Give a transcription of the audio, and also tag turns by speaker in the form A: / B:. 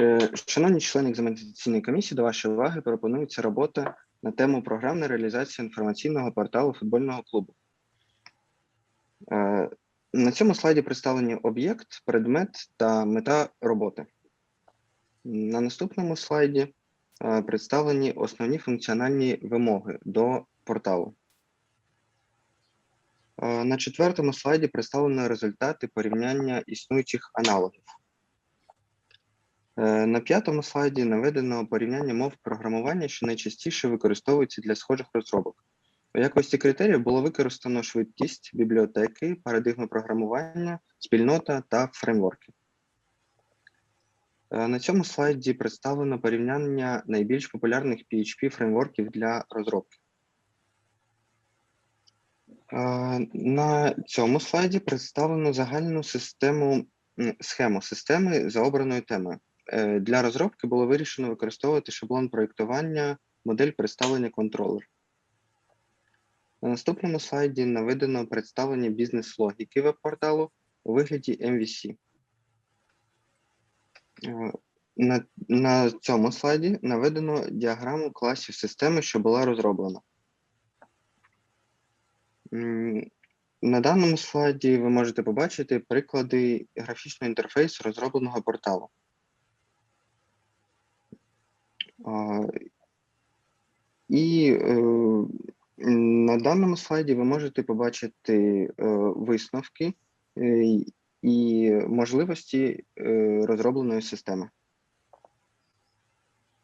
A: Е, Шановні члени екзаменаційної комісії, до вашої уваги пропонується робота на тему програмна реалізація інформаційного порталу футбольного клубу. Е, На цьому слайді представлені об'єкт, предмет та мета роботи. На наступному слайді е, представлені основні функціональні вимоги до порталу. На четвертому слайді представлені результати порівняння існуючих аналогів. Е, На п'ятому слайді наведено порівняння мов програмування, що найчастіше використовуються для схожих розробок. У якості критеріїв було використано швидкість бібліотеки, парадигми програмування, спільнота та фреймворки. Е, На цьому слайді представлено порівняння найбільш популярних PHP фреймворків для розробки. Е, На цьому слайді представлено загальну систему схему системи за обраною темою. Е, Для розробки було вирішено використовувати шаблон проєктування, модель представлення контролер. На наступному слайді наведено представлення бізнес-логіки веб-порталу у вигляді MVC. Е, На, на цьому слайді наведено діаграму класів системи, що була розроблена. На даному слайді ви можете побачити приклади графічного інтерфейсу розробленого порталу. І е, на даному слайді ви можете побачити е, висновки е, і можливості розробленої системи.